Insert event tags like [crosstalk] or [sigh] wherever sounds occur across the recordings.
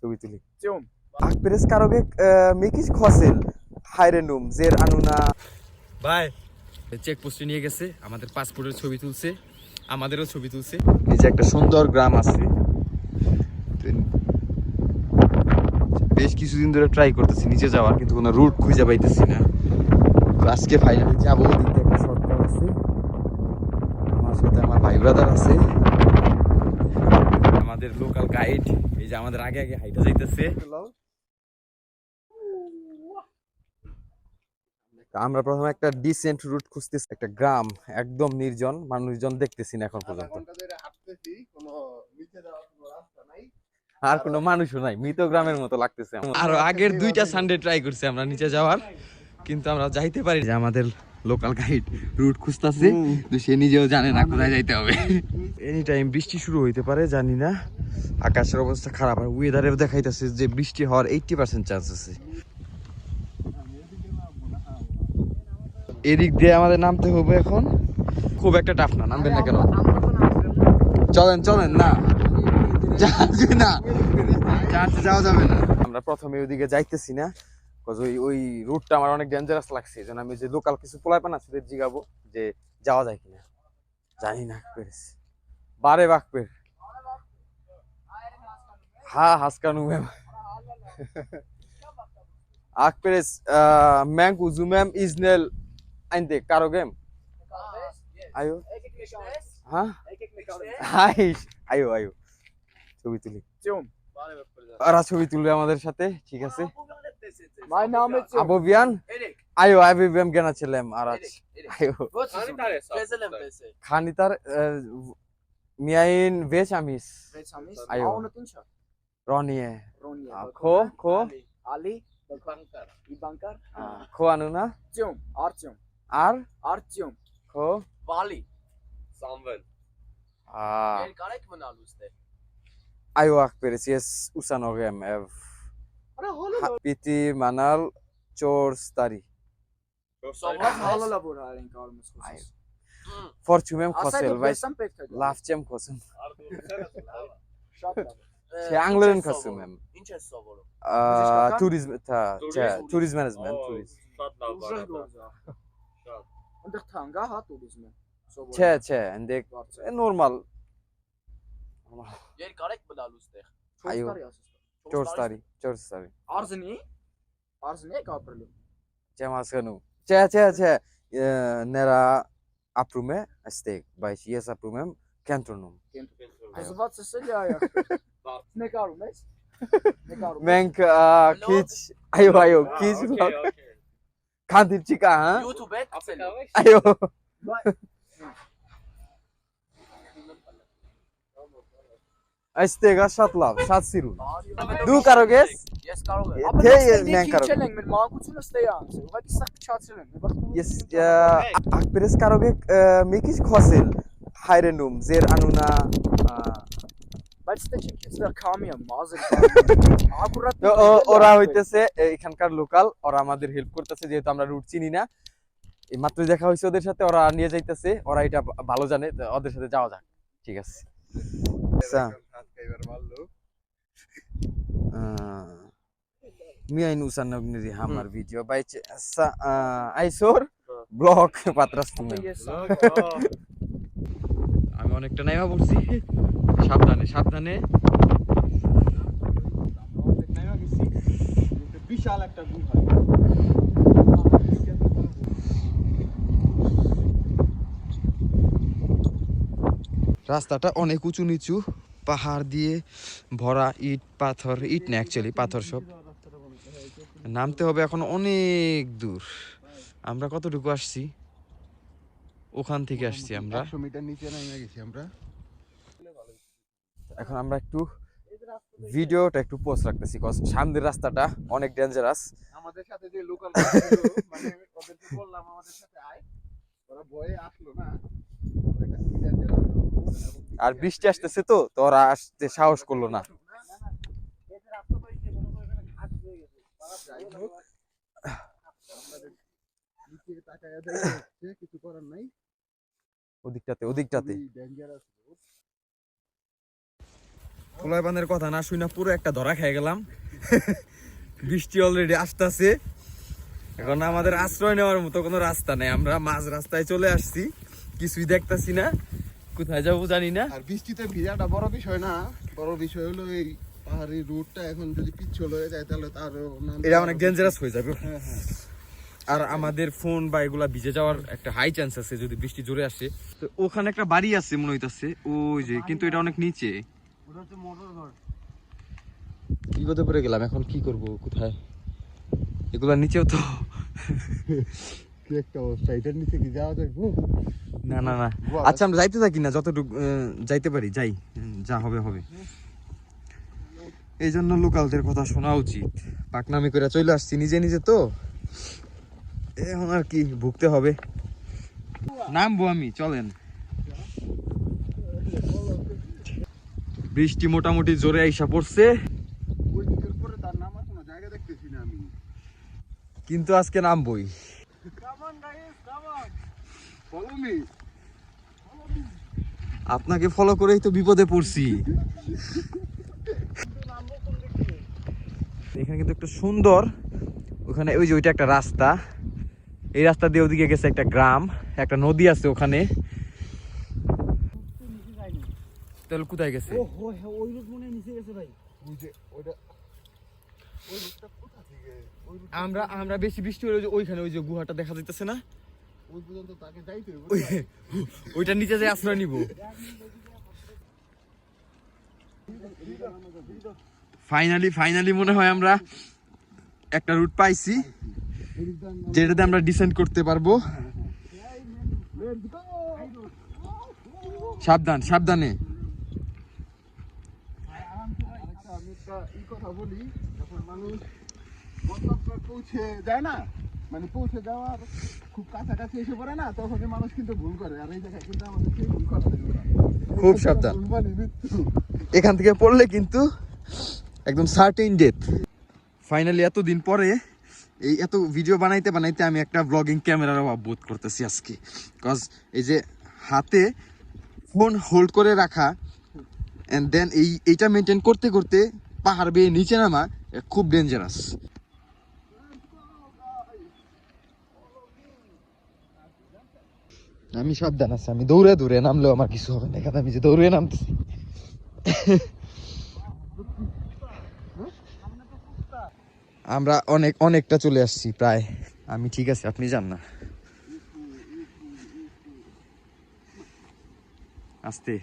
ছবি তুলি। Cium. Akperes karoge মেকিস খসেল হাইরেনুম জের আনুনা ভাই চেক পোস্টে নিয়ে গেছে আমাদের পাসপোর্টের ছবি তুলছে আমাদেরও ছবি তুলছে। এই যে একটা সুন্দর গ্রাম আছে। বেশ কিছুদিন ধরে ট্রাই করতেছি নিচে যাওয়ার কিন্তু কোনো রুট খুঁজে পাইতেছি না। তো আজকে ফাইনালি যাব একটা শর্টকাট আছে। আমার সাথে আমার ভাই ব্রাদার আছে। আমাদের লোকাল গাইড এই যে আমাদের আগে আগে হাইটা যাইতেছে। আমরা প্রথমে একটা ডিসেন্ট রুট খুঁজতেছি একটা গ্রাম একদম নির্জন মানুষজন দেখতেছি না এখন পর্যন্ত। আর কোনো মানুষও নাই মৃত গ্রামের মতো লাগতেছে। আমার। আর আগের দুইটা সানডে ট্রাই করছি আমরা নিচে যাওয়ার। কিন্তু আমরা যাইতে পারি যে আমাদের লোকাল গাইড রুট খুঁজতেছে তো সে নিজেও জানে না কোথায় যাইতে হবে। এনি টাইম বৃষ্টি শুরু হইতে পারে জানি না। আকাশের অবস্থা খারাপ আর ওয়েদারেও দেখাইতেছে যে বৃষ্টি হওয়ার এইটটি পার্সেন্ট চান্স আছে। এদিক দিয়ে আমাদের নামতে হবে এখন। খুব একটা টাফ না নামবেন না কেন? চলেন চলেন না। যাওয়া যাবে না। আমরা প্রথমে ওদিকে যাইতেছি না। Cause ওই ওই রুটটা আমার অনেক ডেঞ্জারাস লাগছে এই আমি যে লোকাল কিছু পোলাই পান আছে জিগাবো যে যাওয়া যায় কিনা। জানি না পেরেস বারে বাক পের। হা হাসকানু ম্যাম। আক পেরেস ম্যাঙ্ক উজুম্যাম ইজনেল আইনতে কারও গেম? আয়ো। হ্যাঁ হাইস আয়ো আয়ো। ছবি তুলি. ওরা ছবি তুলবে আমাদের সাথে ঠিক আছে? Mein Name ist বিয়ান Erik, Bese. খানিতার মিয়াইন ভেজ আমিস Jetzt haben wir es. Ayo. Ronny. Ah, খো খো Ali. Ibankar. খো আনুনা Cium. Artium. আর Artium. খো Vali. Samuel. আ El Karek mı naluste? আয়ো আক Biti manal çorstari. Sovrat halala bu halin kalmış kusuz. Forçumem kosel ve lafçem kosum. Şey Anglerin kosum hem. Turizm ta turizm management turizm. Undek tanga ha turizm. Çe çe endek normal. Yer karek mı dalus dek? Hayır. చూడస్తారి చూడస్తారి ఆర్స్ని ఆర్స్ని కాపర్లు చెమాస్కను చే చే చే నేరా aprume istek baş yes aprume kentronum. Kızbat sesi ya ya. Ne karumez? Menk kiç ayo ayo kiç. Kantil çıka ha? YouTube et. Ayo. ওরা হইতেছে এখানকার local ওরা আমাদের help করতেছে যেহেতু আমরা রুট চিনি না। এই মাত্র দেখা হয়েছে ওদের সাথে ওরা নিয়ে যাইতেছে ওরা এটা ভালো জানে ওদের সাথে যাওয়া যাক। ঠিক আছে। আচ্ছা gniri hamar video by sa ay sor blog patras তুমি আমি অনেকটা নাইমা পড়ছি সাবধানে সাবধানে বিশাল একটা গুহা রাস্তাটা অনেক উঁচু নিচু পাহাড় দিয়ে ভরা ইট পাথর ইট না অ্যাকচুয়ালি পাথর সব। নামতে হবে এখন অনেক দূর। আমরা কতটুকু আসছি? ওখান থেকে আসছি আমরা। মিটার নিচে নেমে গেছি আমরা। এখন আমরা একটু ভিডিওটা একটু পোস্ট রাখতেছি cause সামনের রাস্তাটা অনেক ডেঞ্জারাস আমাদের সাথে যে লোকাল মানে ওদেরকে বললাম আমাদের সাথে আয়। ওরা ভয়ে আসলো না ওদের কাছে কি danger আছে? আর বৃষ্টি আসতেছে তো তো ওরা আসতে সাহস করল না। কিছু করার নাই ওদিকটাতে ওদিকটাতে ডেঞ্জারাস কথা না শুই না পুরো একটা ধরা খেয়ে গেলাম। [laughs] বৃষ্টি অলরেডি আসতেছে। এখন আমাদের আশ্রয় নেওয়ার মতো কোনো রাস্তা নেই। আমরা মাঝ রাস্তায় চলে আসছি। কিছুই দেখতাছি না। কোথায় যাব জানি না। আর বৃষ্টিতে ভিজাটা বড় বিষয় না। বড় বিষয় হলো এই পাহাড়ি রুটটা এখন যদি পিচ্ছল হয়ে যায় তাহলে তার এটা অনেক ডেঞ্জারাস হয়ে যাবে। হ্যাঁ হ্যাঁ। আর আমাদের ফোন বা এগুলা ভিজে যাওয়ার একটা হাই চান্স আছে যদি বৃষ্টি জোরে আসে। তো ওখানে একটা বাড়ি আছে মনে হইতাছে। ওই যে কিন্তু এটা অনেক নিচে। ওটা হচ্ছে মোটর ঘর। বিপদে পড়ে গেলাম এখন কি করব কোথায়? এগুলা নিচেও তো [laughs] কি একটা অবস্থা এটার নিচে কি যাওয়া যায়? না না না। আচ্ছা আমরা যাইতে থাকি না যতটুকু যাইতে পারি যাই যা হবে হবে। এই জন্য লোকালদের কথা শোনা উচিত। পাকনামি করে চলে আসছি নিজে নিজে তো। এখন আর কি ভুগতে হবে। নামবো আমি চলেন। বৃষ্টি মোটামুটি জোরে আইসা পড়ছে। ওই দিকের পরে তার নাম আছে না জায়গা দেখতেছি আমি। কিন্তু আজকে নামবই। আপনাকে ফলো করেই তো বিপদে পড়ছি। এখানে কিন্তু একটা সুন্দর ওখানে ওই যে ওইটা একটা রাস্তা। এই রাস্তা দিয়ে ওদিকে গেছে একটা গ্রাম একটা নদী আছে ওখানে। তাহলে কোথায় গেছে? আমরা আমরা বেশি বৃষ্টি হলে ওইখানে ওই যে গুহাটা দেখা যাইতেছে না? ওইটার নিচে যে আশ্রয় নিব। ফাইনালি ফাইনালি মনে হয় আমরা একটা রুট পাইছি, যেটাতে আমরা ডিসেন্ড করতে পারব। সাবধান, সাবধানে। কথা বলি, যখন মানুষ যায় না মানে পৌঁছে যাওয়ার খুব কাছাকাছি এসে পড়ে না তখন মানুষ কিন্তু ভুল করে। আর এই জায়গায় কিন্তু আমাদের সেই ভুল করা। খুব সাবধান। মানে এখান থেকে পড়লে কিন্তু একদম সার্টেইন ডেথ ফাইনালি এতদিন পরে এই এত ভিডিও বানাইতে বানাইতে আমি একটা ব্লগিং ক্যামেরার অভাব বোধ করতেছি আজকে। কজ এই যে হাতে ফোন হোল্ড করে রাখা অ্যান্ড দেন এই এইটা মেনটেন করতে করতে পাহাড় বেয়ে নিচে নামা খুব ডেঞ্জারাস আমি সাবধান আছি আমি দৌড়ে দৌড়ে নামলেও আমার কিছু হবে না। এখানে আমি যে দৌড়ে নামতেছি। আমরা অনেক অনেকটা চলে আসছি প্রায়। আমি ঠিক আছে আপনি যান না। আস্তে।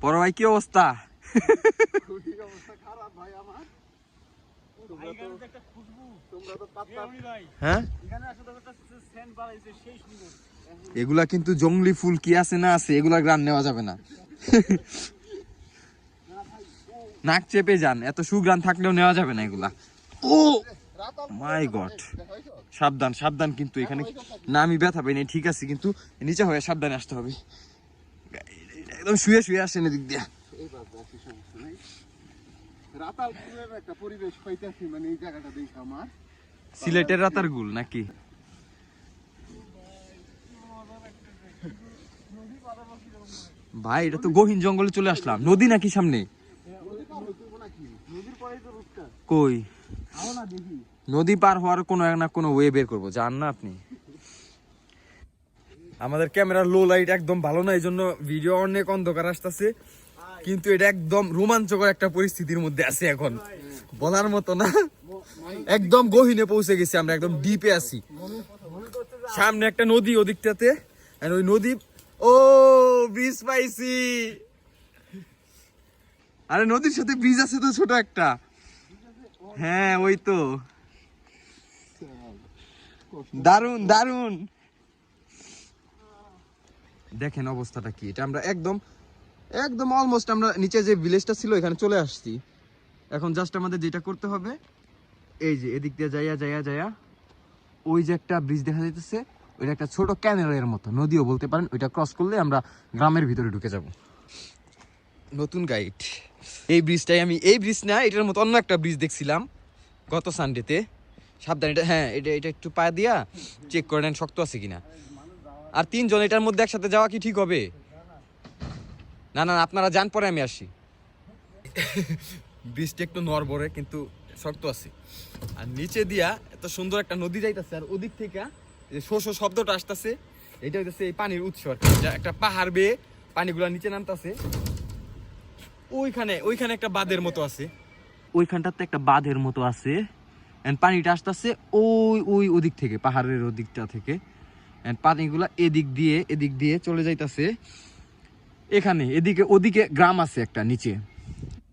বড় ভাই কি অবস্থা? হ্যাঁ? এগুলা কিন্তু জঙ্গলি ফুল কি আছে না আছে এগুলা গ্রান নেওয়া যাবে না। নাক চেপে যান এত সুগ্রান থাকলেও নেওয়া যাবে না এগুলা। Oh my God. সাবধান সাবধান কিন্তু এখানে না আমি ব্যথা পাই নাই ঠিক আছে কিন্তু নিচে হয়ে সাবধানে আসতে হবে। একদম শুয়ে শুয়ে আসেন এদিক দিয়ে। মানে সিলেটের রাতার গুল নাকি? ভাই, এটা তো গহীন জঙ্গলে চলে আসলাম। নদী নাকি সামনে? কই? নদী পার হওয়ার কোনো এক না কোনো ওয়ে বের করব। জান না আপনি। আমাদের ক্যামেরার লো লাইট একদম ভালো না এই জন্য ভিডিও অনেক অন্ধকার আসতেছে। কিন্তু এটা একদম রোমাঞ্চকর একটা পরিস্থিতির মধ্যে আছে এখন। বলার মতো না। একদম গহীনে পৌঁছে গেছি আমরা, একদম ডিপে আছি। সামনে একটা নদী ওদিকটাতে ওই নদী ও ব্রিজ পাইছি। আরে নদীর সাথে ব্রিজ আছে তো ছোট একটা। হ্যাঁ ওই তো। দারুণ দারুণ দেখেন অবস্থাটা কি, এটা আমরা একদম একদম অলমোস্ট আমরা নিচে যে ভিলেজটা ছিল এখানে চলে আসছি। এখন জাস্ট আমাদের যেটা করতে হবে, এই যে এদিক দিয়ে যাইয়া যাইয়া যাইয়া, ওই যে একটা ব্রিজ দেখা যাইতেছে ওইটা একটা ছোট ক্যানেলের মতো নদীও বলতে পারেন। ওইটা ক্রস করলে আমরা গ্রামের ভিতরে ঢুকে যাব। নতুন গাইড এই ব্রিজটাই আমি এই ব্রিজ না এটার মতো অন্য একটা ব্রিজ দেখছিলাম গত সানডেতে সাবধান এটা হ্যাঁ এটা এটা একটু পা দিয়া চেক করে নেন শক্ত আছে কিনা। আর তিনজন এটার মধ্যে একসাথে যাওয়া কি ঠিক হবে? না না না, আপনারা যান পরে আমি আসি। বৃষ্টি একটু নড়বড়ে কিন্তু শক্ত আছে। আর নিচে দিয়া এত সুন্দর একটা নদী যাইতেছে আর ওদিক থেকে যে শো শব্দটা আসতেছে। এটা হইতেছে এই পানির উৎস একটা পাহাড় বেয়ে পানিগুলা নিচে নামতাছে। ওইখানে ওইখানে একটা বাঁধের মতো আছে। ওইখানটাতে একটা বাঁধের মতো আছে। এন্ড পানিটা আসতেছে ওই ওই ওদিক থেকে, পাহাড়ের ওদিকটা থেকে। এন্ড পানিগুলা এদিক দিয়ে এদিক দিয়ে চলে যাইতাছে। এখানে, এদিকে ওদিকে গ্রাম আছে একটা, নিচে।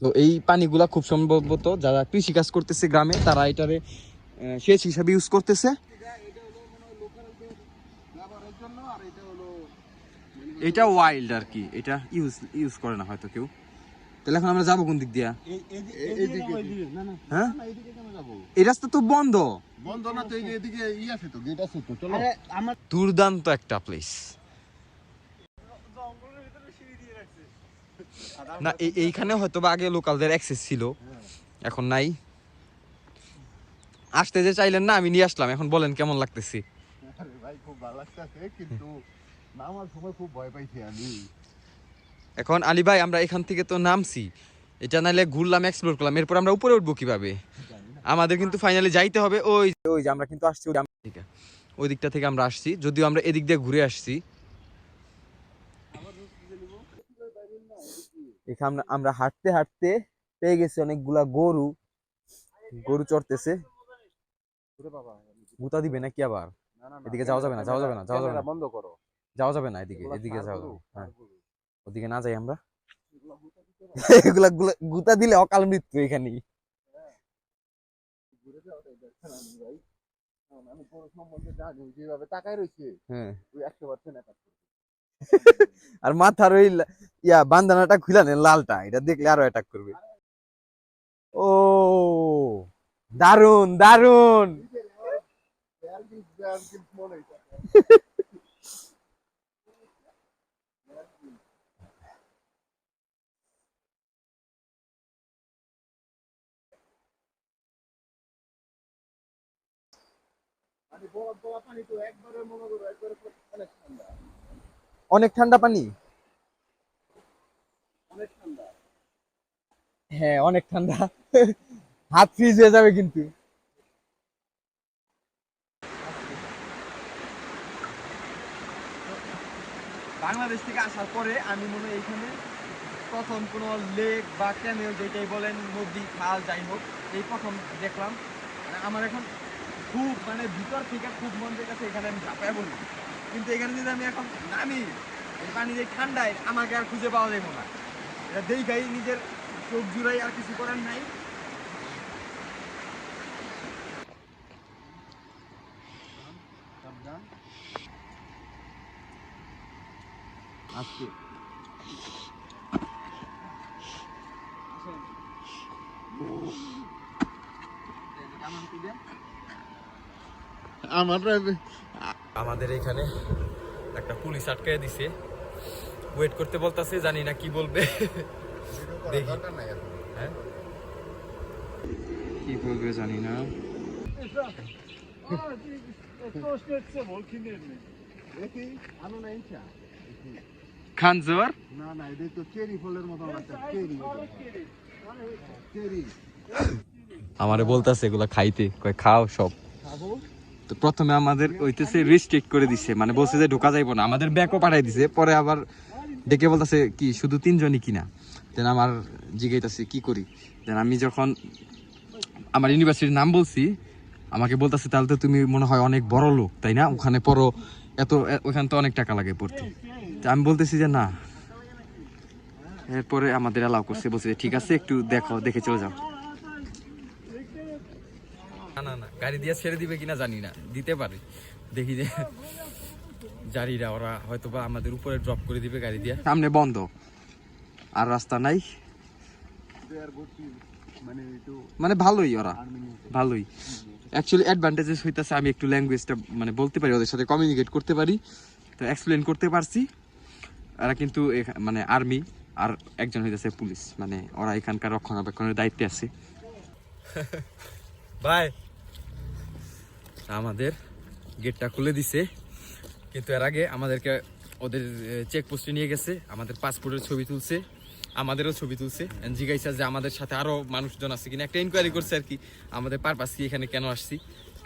তো এই পানিগুলা খুব সম্ভবত যারা কৃষি কাজ করতেছে গ্রামে, তারা এটারে সেচ হিসাবে ইউজ করতেছে ব্যবহারের জন্য আর এটা হলো এটা ওয়াইল্ড আর কি এটা ইউজ ইউজ করে না হয়তো কেউ। তাহলে এখন আমরা যাব কোন দিক দিয়া? এইদিকে না না হ্যাঁ? এই রাস্তা তো বন্ধ। বন্ধ না তো এই যে এদিকে ই আছে তো গেট আছে তো চলো। দুর্দান্ত একটা প্লেস না এই- এইখানে হয়তো বা আগে লোকালদের অ্যাক্সেস ছিল। এখন নাই। আসতে যে চাইলেন না আমি নিয়ে আসলাম। এখন বলেন কেমন লাগতেছি? ভাই খুব ভালো লাগতেছে কিন্তু নামার সময় খুব ভয় পাইছি আমি এখন আলী ভাই আমরা এখান থেকে তো নামছি। এটা নাইলে ঘুরলাম এক্সপ্লোর করলাম। এরপর আমরা উপরে উঠবো কীভাবে? আমাদের কিন্তু ফাইনালি যাইতে হবে। ওই ওই যে আমরা কিন্তু আসছি ওই দিকটা থেকে আমরা আসছি। যদিও আমরা এদিক দিয়ে ঘুরে আসছি। এখানে আমরা হাঁটতে হাঁটতে পেয়ে গেছি অনেকগুলা গরু। গরু চড়তেছে। গুতা দিবে নাকি আবার? এদিকে যাওয়া যাবে না, যাওয়া যাবে না, যাওয়া যাবে না। বন্ধ করো। যাওয়া যাবে না এদিকে এদিকে যাওয়া যাবে হ্যাঁ। ওদিকে না যাই আমরা? এগুলা [laughs] গুলা- গুতা দিলে অকাল মৃত্যু এখানেই। ঘুরে যাও, আমি সম্বন্ধে জানি যেভাবে তাকায় রয়েছে হ্যাঁ। তুই একশো পার্সেন্ট [laughs] আর মাথার ওই ইয়া বান্দানাটা খুলে নেন লালটা এটা দেখলে আরও অ্যাটাক করবে। ও দারুণ দারুণ [laughs] মনে হইছে। মানে বরফ দেওয়া পানি তো একবারে মনে করো একবারে অনেক ঠান্ডা পানি? হ্যাঁ অনেক ঠান্ডা। হাত ফ্রিজ হয়ে যাবে কিন্তু। বাংলাদেশ থেকে আসার পরে আমি মনে হয় এইখানে প্রথম কোনো লেক বা ক্যানেল যেটাই বলেন, নদী, খাল, যাই হোক, এই প্রথম দেখলাম। মানে আমার এখন খুব মানে ভিতর থেকে খুব মন কাছে এখানে আমি ঝাঁপায় বলি কিন্তু এখানে যদি আমি এখন নামি পানি যে ঠান্ডায়, আমাকে আর খুঁজে পাওয়া যাবে না। এটা দেখাই নিজের চোখ জুড়াই আর কিছু করার নাই। আজকে আমার আমাদের এখানে একটা পুলিশ আটকায় দিছে। ওয়েট করতে বলতাছে জানি না কি বলবে। দেখি। হ্যাঁ? কি বলবে জানি না। দেখি না খান জোয়ার না না এটা তো চেরি ফলের মতো চেরি চেরি আমারে বলতাছে এগুলা খাইতে। কয় খাও সব। খাব? তো প্রথমে আমাদের ওইতেছে রিস্ট্রিক্ট করে দিছে মানে বলছে যে ঢোকা যাইবো না। আমাদের ব্যাকও পাঠাই দিছে, পরে আবার ডেকে বলতেছে কি, শুধু তিনজনই কিনা? দেন আমার জিগাইতেছে, কি করি? দেন আমি যখন আমার ইউনিভার্সিটির নাম বলছি, আমাকে বলতেছে, তাহলে তো তুমি মনে হয় অনেক বড় লোক, তাই না? ওখানে পড়ো, এত ওখানে তো অনেক টাকা লাগে পড়তে। তা আমি বলতেছি যে, না। এরপরে আমাদের অ্যালাউ করছে, বলছে ঠিক আছে, একটু দেখো, দেখে চলে যাও। না না না। গাড়ি দিয়ে ছেড়ে দিবে কিনা জানি না। দিতে পারে। দেখি যে জারিরা ওরা হয়তো বা আমাদের উপরে ড্রপ করে দিবে গাড়ি দিয়ে। সামনে বন্ধ। আর রাস্তা নাই। মানে ভালোই ওরা। ভালোই। অ্যাকচুয়ালি অ্যাডভান্টেজেস হইতাছে আমি একটু ল্যাঙ্গুয়েজটা মানে বলতে পারি ওদের সাথে কমিউনিকেট করতে পারি। তো এক্সপ্লেন করতে পারছি। এরা কিন্তু মানে আর্মি আর একজন হইতেছে পুলিশ মানে ওরা এখানকার রক্ষণাবেক্ষণের দায়িত্বে আছে। ভাই আমাদের গেটটা খুলে দিছে। কিন্তু এর আগে আমাদেরকে ওদের চেক পোস্টে নিয়ে গেছে আমাদের পাসপোর্টের ছবি তুলছে আমাদেরও ছবি তুলছে। জিজ্ঞাসা যে আমাদের সাথে আরও মানুষজন আছে কিনা একটা ইনকোয়ারি করছে আর কি আমাদের পারপাস কি এখানে কেন আসছি?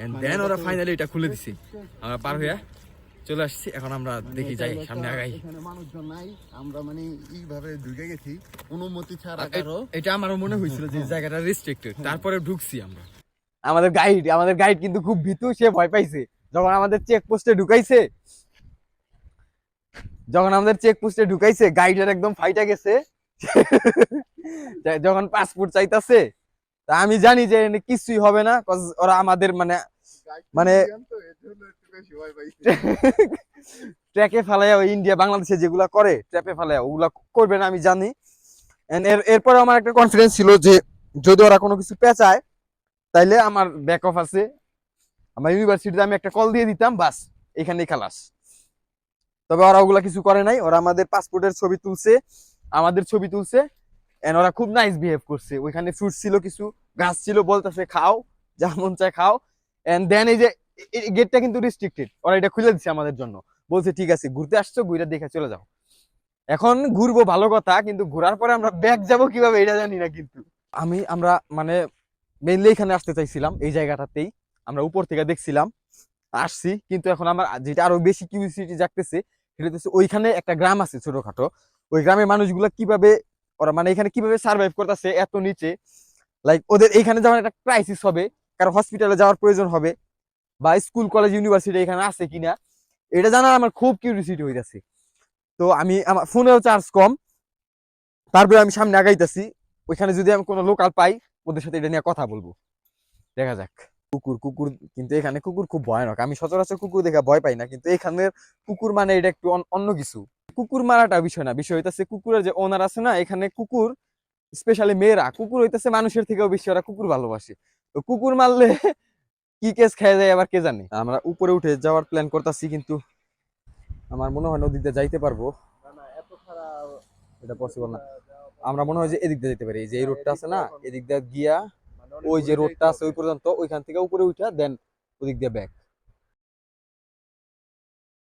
এন্ড দেন ওরা ফাইনালি এটা খুলে দিছে। আমরা পার হইয়া চলে আসছি এখন আমরা দেখি যাই সামনে আগাই। মানুষজন নাই আমরা মানে এইভাবে ঢুকে গেছি অনুমতি ছাড়া এটা আমারও মনে হয়েছিল যে [laughs] জায়গাটা রেস্ট্রিক্টেড তারপরে ঢুকছি আমরা। আমাদের গাইড আমাদের গাইড কিন্তু খুব ভীতু, সে ভয় পাইছে। যখন আমাদের চেক পোস্টে ঢুকাইছে, যখন আমাদের চেক পোস্টে ঢুকাইছে গাইডের একদম ফাইটা গেছে। [laughs] যখন পাসপোর্ট চাইতাছে, তা আমি জানি যে কিছুই হবে না ওরা আমাদের মানে মানে- [laughs] ট্র্যাকে ফেলাইয়া ইন্ডিয়া বাংলাদেশে যেগুলা করে, ট্র্যাপে ফেলাইয়া, ওগুলা করবে না, আমি জানি। এরপরে আমার একটা কনফিডেন্স ছিল যে যদি ওরা কোনো কিছু পেঁচায় তাইলে আমার ব্যাক অফ আছে। আমার ইউনিভার্সিটিতে আমি একটা কল দিয়ে দিতাম, বাস, এখানেই খালাস। তবে ওরা ওগুলা কিছু করে নাই, ওরা আমাদের পাসপোর্টের ছবি তুলছে, আমাদের ছবি তুলছে এন্ড ওরা খুব নাইস বিহেভ করছে। ওইখানে ফ্রুট ছিল কিছু গাছ ছিল, বলতেছে খাও, যা মন চায় খাও এন্ড দেন এই যে গেটটা কিন্তু রিস্ট্রিক্টেড ওরা এটা খুলে দিচ্ছে আমাদের জন্য। বলছে, ঠিক আছে, ঘুরতে আসছো, ঘুরে দেখে চলে যাও। এখন ঘুরবো ভালো কথা, কিন্তু ঘোরার পরে আমরা ব্যাগ যাব কীভাবে, এটা জানি না কিন্তু। আমি, আমরা মানে মেইনলি এখানে আসতে চাইছিলাম, এই জায়গাটাতেই। আমরা উপর থেকে দেখছিলাম, আসছি, কিন্তু এখন আমার যেটা আরও বেশি কিউরিসিটি জাগতেছে, সেটা হচ্ছে ওইখানে একটা গ্রাম আছে ছোটখাটো। ওই গ্রামের মানুষগুলো কীভাবে, ওরা মানে এখানে কীভাবে সার্ভাইভ করতেছে, এত নিচে লাইক ওদের এখানে যখন একটা ক্রাইসিস হবে, কারও হসপিটালে যাওয়ার প্রয়োজন হবে, বা স্কুল কলেজ ইউনিভার্সিটি এখানে আছে কিনা, এটা জানার আমার খুব কিউরিসিটি হইতাছে। তো আমি, আমার ফোনেও চার্জ কম, তারপরে আমি সামনে আগাইতেছি, ওইখানে যদি আমি কোনো লোকাল পাই ওদের সাথে এটা নিয়ে কথা বলব। দেখা যাক। কুকুর কুকুর কিন্তু এখানে কুকুর খুব ভয়ানক। আমি সচরাচর কুকুর দেখে ভয় পাই না কিন্তু এখানের কুকুর মানে এটা একটু অন্য কিছু। কুকুর মারাটা বিষয় না বিষয় হইতাছে কুকুরের যে ওনার আছে না এখানে কুকুর স্পেশালি মেয়েরা কুকুর হইতাছে মানুষের থেকেও বেশি ওরা কুকুর ভালোবাসে। তো কুকুর মারলে [laughs] কি কেস খেয়ে যায় আবার কে জানে? আমরা উপরে উঠে যাওয়ার প্ল্যান করতেছি কিন্তু আমার মনে হয় নদীতে যাইতে পারব। এটা পসিবল না। আমরা মনে হয় যে এদিক দিয়ে যেতে পারি। এই যে এই রোডটা আছে না এদিক দিয়ে গিয়া ওই যে রোডটা আছে ওই পর্যন্ত ওইখান থেকে উপরে উঠা দেন ওদিক দিয়ে ব্যাক